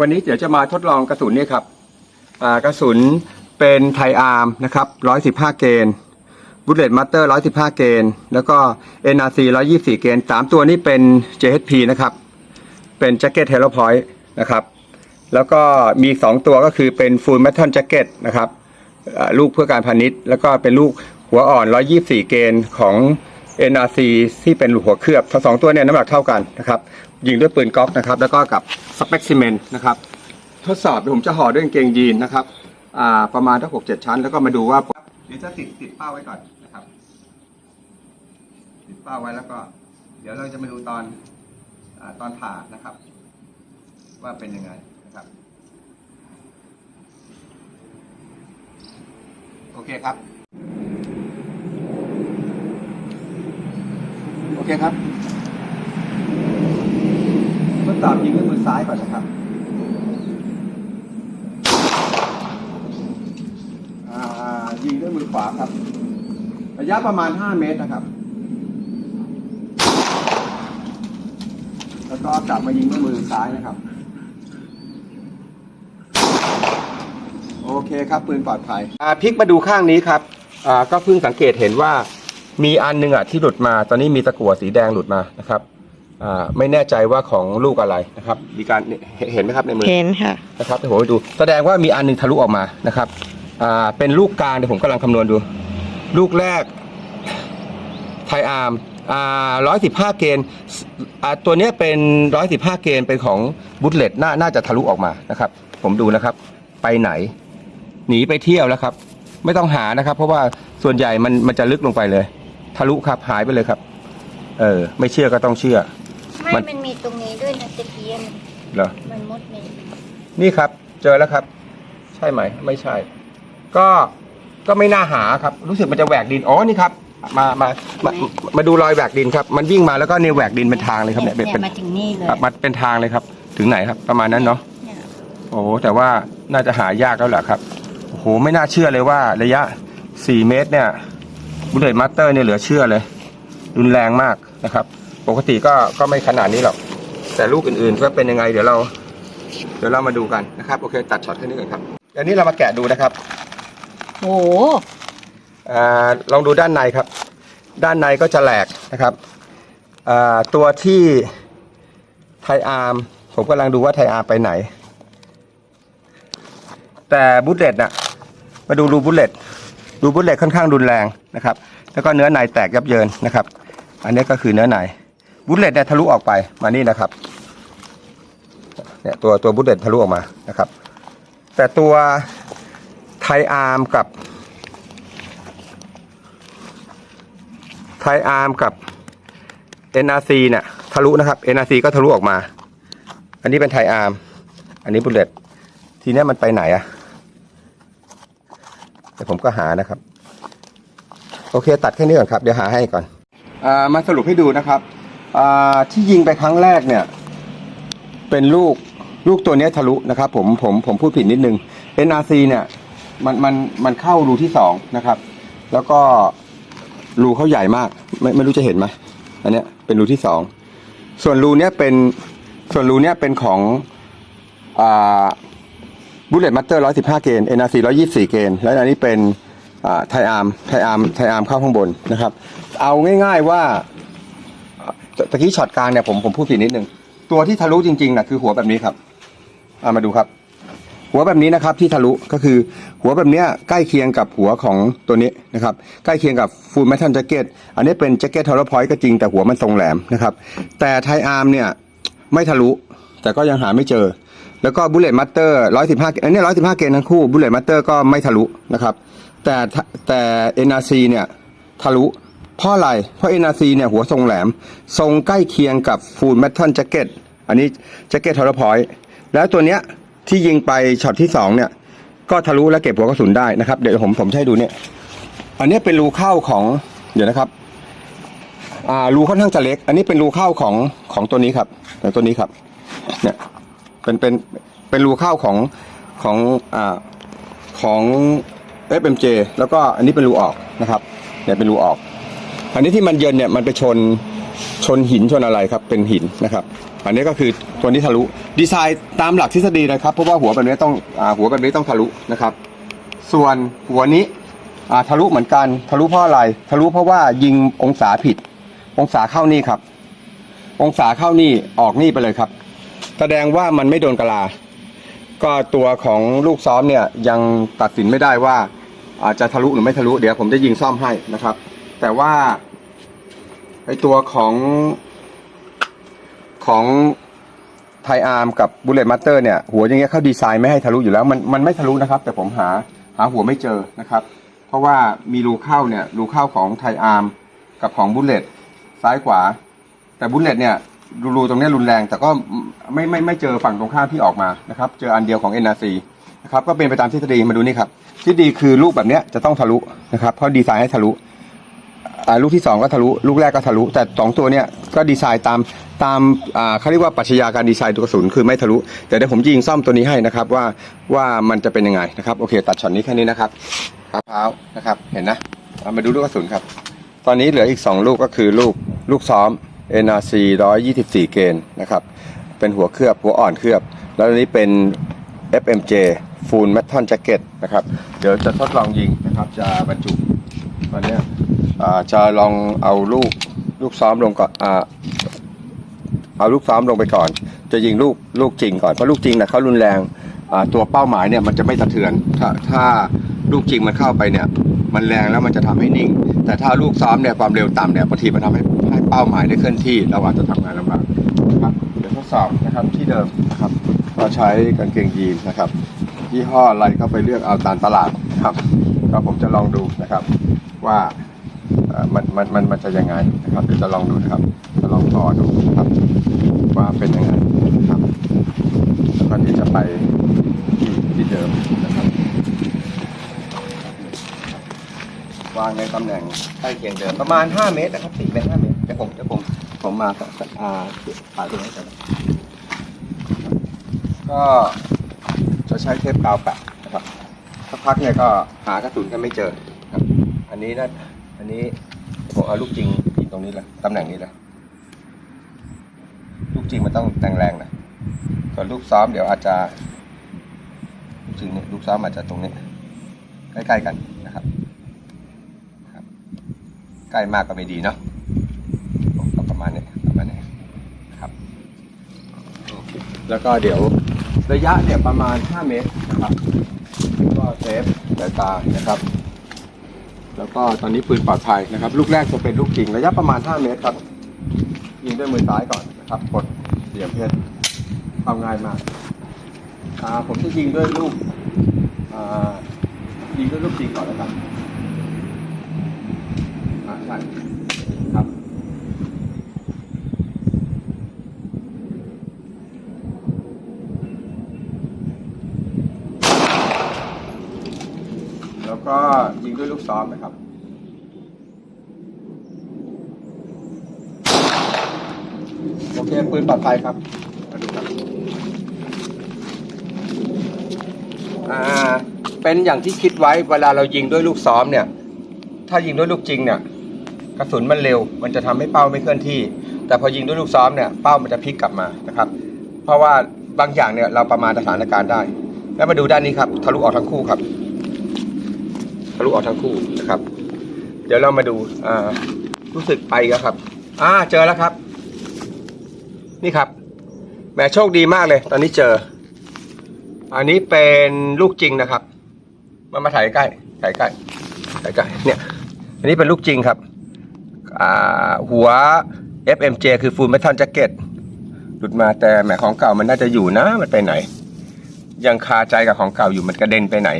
วันนี้เดี๋ยวจะมาทดลองกระสุนนี่ครับกระสุนเป็นไทอาร์มนะครับ115 เกนบุลเลตมัตเตอร์115 เกนแล้วก็ NRC 124 เกนสามตัวนี้เป็น JHP นะครับ เป็นแจ็คเก็ตเฮโ o พอยต์นะครับ แล้วก็มีอีกสองตัวก็คือเป็นฟูล m มทัลแจ็คเก็ตนะครับลูกเพื่อการพาณิชย์ แล้วก็เป็นลูกหัวอ่อน 124 เกนของ NRC ที่เป็นหัวเคลือบทั้งสองตัวเนี่ยน้ำหนักเท่ากันนะครับยิงด้วยปืนก๊อกนะครับแล้วก็กับสเปกซิเมนนะครับทดสอบผมจะห่อด้วยกางเกงยีนนะครับอ่าประมาณทั้งหกเจ็ดชั้น แล้วก็มาดูว่าเดี๋ยวจะติดติดเป้าไว้ก่อนนะครับติดเป้าไว้แล้วก็ เดี๋ยวเราจะมาดูตอนอตอนผ่านะครับ ว่าเป็นยังไงนะครับ โอเคครับ อเคครับทดสอบยิงด้วยมือซ้ายก่อนนะครับยิงด้วยมือขวาครับ ระยะประมาณ 5 เมตรนะครับ แล้วก็กลับมายิงด้วยมือซ้ายนะครับ โอเคครับปืนปลอดภัยพลิกมาดูข้างนี้ครับก็เพิ่งสังเกตเห็นว่า มีอันหนึงอะที่หลุดมา ตอนนี้มีตะกั่วสีแดงหลุดมานะครับอ่าไม่แน่ใจว่าของลูกอะไรนะครับ มีการเห็นเห็นไหมครับในมือเห็นค่ะนะครับเดี๋ยวผมไปดู แสดงว่ามีอันหนึงทะลุออกมานะครับอ่าเป็นลูกกลางเดี๋ยวผมกำลังคำนวณดู ลูกแรกไทยอาร์มอ่าร้อยสิบห้าเกณฑ์อ่าตัวเนี้ยเป็นร้อยสิบห้าเกณฑ์เป็นของบุตเลตน่าน่าจะทะลุออกมานะครับ ผมดูนะครับ ไปไหน หนีไปเที่ยวแล้วครับ ไม่ต้องหานะครับ เพราะว่าส่วนใหญ่มันมันจะลึกลงไปเลย ทะลุครับหายไปเลยครับ เออ ไม่เชื่อก็ต้องเชื่อ ไม่มัน มันมีตรงนี้ด้วยนะตะกี้มันเหรอ มันมุดมีนี่ครับ เจอแล้วครับ ใช่ไหม ไม่ใช่ ก็ก็ไม่น่าหาครับ รู้สึกมันจะแหวกดินอ๋อนี่ครับ มามามามาดูรอยแหวกดินครับ มันวิ่งมาแล้วก็เนี่ยแหวกดินเป็นทางเลยครับเนี่ยเป็นเนี่ยเป็น มาถึงนี่เลยครับมาเป็นทางเลยครับ ถึงไหนครับ ประมาณนั้นเนาะเนี่ยโอ้โหแต่ว่าน่าจะหายากแล้วแหละครับโอ้โหไม่น่าเชื่อเลยว่าระยะ 4 เมตรเนี่ย บุลเลตมาสเตอร์เนี่ยเหลือเชื่อเลย รุนแรงมากนะครับ ปกติก็ก็ไม่ขนาดนี้หรอก แต่ลูกอื่นๆก็เป็นยังไง เดี๋ยวเรา เดี๋ยวเรามาดูกันนะครับ โอเค ตัดช็อตแค่นี้ก่อนครับอันนี้เรามาแกะดูนะครับโอ้โหอ่าลองดูด้านในครับ ด้านในก็จะแหลกนะครับอ่าตัวที่ไทยอาร์มผมกำลังดูว่าไทยอาร์มไปไหน แต่บุลเลตน่ะ มาดูรูบุลเลต รูบุลเลตค่อนข้างรุนแรงนะครับ แล้วก็เนื้อในแตกยับเยินนะครับ อันนี้ก็คือเนื้อในบุลเลตเนี่ยทะลุออกไปมานี่นะครับเนี่ยตัวตัวบุลเลตทะลุออกมานะครับ แต่ตัวไทยอาร์มกับ ไทยอาร์มกับ NRC เนี่ยทะลุนะครับ NRC ก็ทะลุออกมา อันนี้เป็นไทยอาร์มอันนี้บุลเลตทีนี้มันไปไหนอะ เดี๋ยวผมก็หานะครับ โอเค ตัดแค่นี้ก่อนครับ เดี๋ยวหาให้ก่อนอามาสรุปให้ดูนะครับอ่าที่ยิงไปครั้งแรกเนี่ย เป็นลูกลูกตัวนี้ทะลุนะครับ ผมผมผมพูดผิดนิดนึง NRC เนี่ยมันมันมันเข้ารูที่สองนะครับ แล้วก็รูเขาใหญ่มาก ไม่ไม่รู้จะเห็นไหมอันเนี้ยเป็นรูที่สองส่วนรูเนี้ยเป็นส่วนรูเนี้ยเป็นของอ่า บุลเลตมัตเตอร์ร้อยสิบห้าเกน NRC ร้อยยี่สี่เกนแล้วอันนี้เป็นไทอาร์มไทอาร์มไทอาร์มเข้าข้างบนนะครับ เอาง่ายๆว่าตะกี้ช็อตกลางเนี่ยผมผมพูดผิดนิดนึง ตัวที่ทะลุจริงๆนะคือหัวแบบนี้ครับเอามาดูครับ หัวแบบนี้นะครับที่ทะลุก็คือหัวแบบเนี้ยใกล้เคียงกับหัวของตัวนี้นะครับ ใกล้เคียงกับฟูลแมททันแจ็คเก็ตอันนี้เป็นแจ็คเก็ตทอร์พอยต์ก็จริงแต่หัวมันทรงแหลมนะครับ แต่ไทอาร์มเนี่ยไม่ทะลุแต่ก็ยังหาไม่เจอ แล้วก็บุลเลตมัตเตอร์ร้อยสิบห้าอันนี้ร้อยสิบห้าเกนทั้งคู่บุลเลตมัตเตอร์ก็ไม่ทะลุนะครับแต่แต่ NRC เนี่ยทะลุเพราะอะไร เพราะ NRC เนี่ยหัวทรงแหลม ทรงใกล้เคียงกับฟูลแมททันแจ็คเก็ตอันนี้แจ็คเก็ตทอร์พอยต์แล้วตัวเนี้ยที่ยิงไปช็อตที่สองเนี่ยก็ทะลุและเก็บหัวกระสุนได้นะครับ เดี๋ยวผมผมให้ดูเนี่ย อันนี้เป็นรูเข้าของเดี๋ยวนะครับอ่ารูค่อนข้างจะเล็ก อันนี้เป็นรูเข้าของของตัวนี้ครับตัวนี้ครับเนี่ย เป็นเป็นเป็นรูเข้าของของอ่าของ FMJ แล้วก็อันนี้เป็นรูออกนะครับเนี่ยเป็นรูออก อันนี้ที่มันเยินเนี่ยมันไปชนชชนหินชนอะไรครับเป็นหินนะครับ อันนี้ก็คือตัวนี้ทะลุดีไซน์ตามหลักทฤษฎีนะครับเพราะว่าหัวแบบนี้ต้องอ่าหัวแบบนี้ต้องทะลุนะครับ ส่วนหัวนี้อ่าทะลุเหมือนกันทะลุเพราะอะไรทะลุเพราะว่ายิงองศาผิด องศาเข้านี่ครับ องศาเข้านี่ออกนี่ไปเลยครับ แสดงว่ามันไม่โดนกะลา ก็ตัวของลูกซ้อมเนี่ยยังตัดสินไม่ได้ว่าอาจจะทะลุหรือไม่ทะลุเดี๋ยวผมจะยิงซ่อมให้นะครับ แต่ว่าไอตัวของของไทอาร์มกับบุลเลตมาสเตอร์เนี่ยหัวอย่างเงี้ยเขาดีไซน์ไม่ให้ทะลุอยู่แล้วมันมันไม่ทะลุนะครับ แต่ผมหาหาหัวไม่เจอนะครับ เพราะว่ามีรูเข้าเนี่ยรูเข้าของไทอาร์มกับของบุลเลตซ้ายขวา แต่บุลเลตเนี่ย รูตรงนี้รุนแรง แต่ก็ไม่ไม่ไม่เจอฝั่งตรงข้ามที่ออกมานะครับ เจออันเดียวของ NRC นะครับก็เป็นไปตามทฤษฎีมาดูนี่ครับทฤษฎีคือลูกแบบนี้จะต้องทะลุนะครับเพราะดีไซน์ให้ทะลุลูกที่สองก็ทะลุ ลูกแรกก็ทะลุ แต่สองตัวเนี้ยก็ดีไซน์ตามตามเขาเรียกว่าปรัชญาการดีไซน์ตัวกระสุนคือไม่ทะลุ แต่เดี๋ยวผมยิงซ่อมตัวนี้ให้นะครับว่าว่ามันจะเป็นยังไงนะครับโอเค ตัดช็อตนี้แค่นี้นะครับครับเท้านะครับเห็นนะเอามาดูลูกกระสุนครับ ตอนนี้เหลืออีก 2 ลูกก็คือลูกลูกซ้อม NRC 124 เกนนะครับ เป็นหัวเคลือบหัวอ่อนเคลือบ แล้วอันนี้เป็น FMJ Full Metal Jacket นะครับ เดี๋ยวจะทดลองยิงนะครับ จะบรรจุตอนนี้จะลองเอาลูกลูกซ้อมลงก่อนอเอาลูกซ้อมลงไปก่อน จะยิงลูกลูกจริงก่อนเพราะลูกจริงนะเขารุนแรงตัวเป้าหมายเนี่ยมันจะไม่สะเทือนถ้าถ้าลูกจริงมันเข้าไปเนี่ย มันแรงแล้วมันจะทำให้นิ่ง แต่ถ้าลูกซ้อมเนี่ยความเร็วต่ำเนี่ยบางทีมันทำให้ ให้เป้าหมายได้เคลื่อนที่เราอาจจะทำงานลำบากนะครับเดี๋ยวทดสอบนะครับที่เดิมนะครับก็ใช้กางเกงยีนนะครับยี่ห้ออะไรก็ไปเลือกเอาตามตลาดนะครับก็ผมจะลองดูนะครับว่ามันมันมันมันจะยังไงนะครับเดี๋ยวจะลองดูนะครับ จะลองต่อดูนะครับ ว่าเป็นยังไงนะครับแล้วก็ที่จะไปที่ที่เดิมนะครับวางในตำแหน่งใกล้เคียงเดิมประมาณ 5 เมตรนะครับ4เมตร5เมตร ดี๋ยวผมเดี๋ยวผมผมมาสักสักอ่าถ่ายตรงนี้กันก็จะใช้เทปกาวแปะนะครับสักพักเนี่ยก็หากระสุนกันไม่เจอครับ อันนี้นะอันนี้ผมเอาลูกจริงยิงตรงนี้เลยตำแหน่งนี้เลยลูกจริงมันต้องแรงแรงๆนะส่วนลูกซ้อมเดี๋ยวอาจจะลูกจริงเนี่ยลูกซ้อมอาจจะตรงนี้ใกล้ๆกันนะครับ ใกล้มากก็ไม่ดีเนาะ มาณนี้ประมาณนี้ครับแล้วก็เดี๋ยวระยะเนี่ยประมาณ 5 เมตรนะครับก็เซฟสายตานะครับ แล้วก็ตอนนี้ปืนปลอดภัยนะครับ ลูกแรกจะเป็นลูกจริงระยะประมาณ 5 เมตรครับ ยิงด้วยมือซ้ายก่อนนะครับกดเหลี่ยมเพชรความง่ายมากอ่าผมจะยิงด้วยลูกอ่ายิงด้วยลูกจริงก่อนแล้วกันอ่าใช่ครับ แล้วก็ยิงด้วยลูกซ้อมนะครับโอเคปืนปลอดภัยครับมาดูครับอ่าเป็นอย่างที่คิดไว้เวลาเรายิงด้วยลูกซ้อมเนี่ย ถ้ายิงด้วยลูกจริงเนี่ย กระสุนมันเร็ว มันจะทำให้เป้าไม่เคลื่อนที่ แต่พอยิงด้วยลูกซ้อมเนี่ยเป้ามันจะพลิกกลับมานะครับ เพราะว่าบางอย่างเนี่ยเราประมาณสถานการณ์ได้ แล้วมาดูด้านนี้ครับทะลุออกทั้งคู่ครับ ลุออกทั้งคู่นะครับ เดี๋ยวเรามาดูอ่ารู้สึกไปแล้วครับ อ่าเจอแล้วครับ นี่ครับแหมโชคดีมากเลย ตอนนี้เจอ อันนี้เป็นลูกจริงนะครับ มามาถ่ายใกล้ถ่ายใกล้ถ่ายใกล้เนี่ย อันนี้เป็นลูกจริงครับอ่าหัว FMJ คือ Full Metal Jacket หลุดมาแต่แหมของเก่ามันน่าจะอยู่นะมันไปไหน ยังคาใจกับของเก่าอยู่มันกระเด็นไปไหน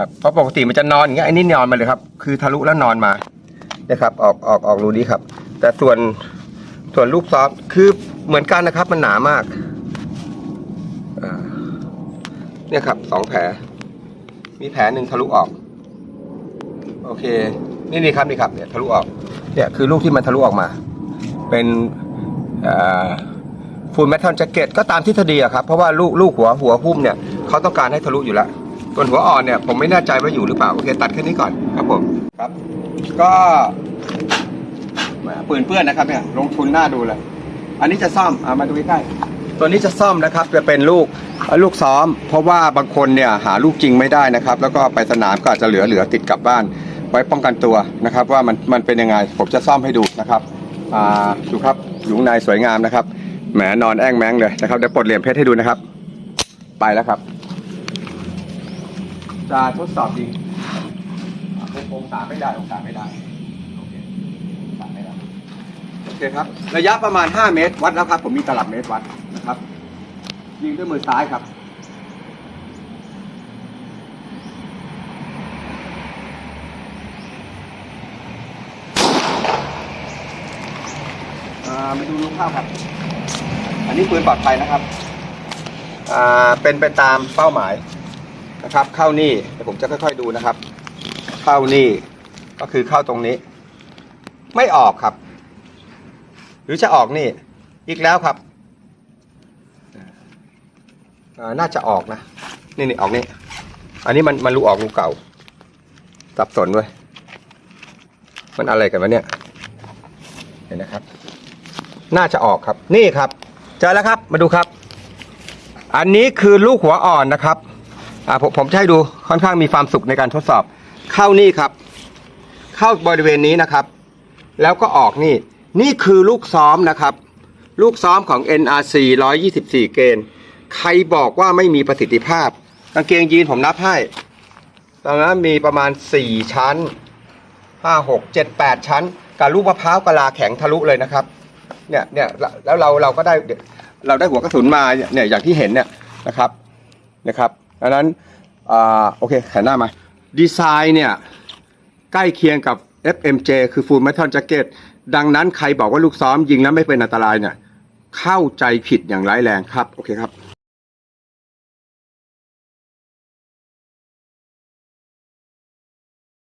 ครับเพราะปกติมันจะนอนอย่างเงี้ยไอันนี้นอนมาเลยครับ คือทะลุแล้วนอนมานะครับ ออกออกออกรูนี้ครับ แต่ส่วนส่วนลูกซอฟคือเหมือนกันนะครับ มันหนามากเนี่ยครับสองแผล มีแผลหนึ่งทะลุออก โอเค นี่นี่ครับนี่ครับเนี่ยทะลุออก เนี่ยคือลูกที่มันทะลุออกมา เป็นฟูลแมท l ลแจ็คเก็ตก็ตามทฤษฎีอะครับ เพราะว่าลูกลูกหัวหัวหุ้มเนี่ยเขาต้องการให้ทะลุอยู่แล้ว ส่วนหัวอ่อนเนี่ยผมไม่แน่ใจว่าอยู่หรือเปล่า โอเค ตัดแค่นี้ก่อนครับผมครับ ก็ปืนเปื้อนนะครับเนี่ยลงทุนหน้าดูเลย อันนี้จะซ่อมอ่ามาดูใกล้ตัวนี้จะซ่อมนะครับจะเป็นลูกลูกซ้อม เพราะว่าบางคนเนี่ยหาลูกจริงไม่ได้นะครับ แล้วก็ไปสนามก็อาจจะเหลือเหลือติดกลับบ้าน ไว้ป้องกันตัวนะครับ ว่ามันมันเป็นยังไงผมจะซ่อมให้ดูนะครับอ่าดูครับหลุงในสวยงามนะครับแหมนอนแอ้งแมงเลยนะครับเดี๋ยวปลดเหลี่ยมเพชรให้ดูนะครับ ไปแล้วครับ จะทดสอบยิงอ่าองศาไม่ได้องศาไม่ได้โอเคองศาไม่ได้โอเคครับ ระยะประมาณ 5 เมตรวัดแล้วครับ ผมมีตลับเมตรวัดนะครับ ยิงด้วยมือซ้ายครับมาดูลูกข้าวครับ อันนี้ปืนปลอดภัยนะครับ เป็นไปตามเป้าหมาย นะครับ เข้านี่เดี๋ยวผมจะค่อยๆดูนะครับ เข้านี่ก็คือเข้าตรงนี้ ไม่ออกครับ หรือจะออกนี่ อีกแล้วครับน่าจะออกนะ นี่นี่ออกนี่ อันนี้มันมันรูออกรูเก่า สับสนเว้ยมันอะไรกันวะเนี่ย เห็นนะครับ น่าจะออกครับ นี่ครับ เจอแล้วครับ มาดูครับ อันนี้คือลูกหัวอ่อนนะครับ อ่าผมผมจะให้ดูค่อนข้างมีความสุขในการทดสอบ เข้านี่ครับ เข้าบริเวณนี้นะครับ แล้วก็ออกนี่ นี่คือลูกซ้อมนะครับ ลูกซ้อมของ NRC 124 เกณฑ์ ใครบอกว่าไม่มีประสิทธิภาพ กางเกงยีนผมนับให้ตอนนั้นมีประมาณ 4 ชั้น 5 6 7 8 ชั้น กับลูกมะพร้าวกะลาแข็งทะลุเลยนะครับ เนี่ยเนี่ยแล้วเราเราก็ได้เราได้หัวกระสุนมาเนี่ยอย่างที่เห็นเนี่ยนะครับนะครับ ดังนั้นอ่าโอเคแขนหน้ามา ดีไซน์เนี่ย ใกล้เคียงกับ FMJ คือ Full Metal Jacket ดังนั้นใครบอกว่าลูกซ้อมยิงแล้วไม่เป็นอันตรายเนี่ย เข้าใจผิดอย่างร้ายแรงครับ โอเคครับ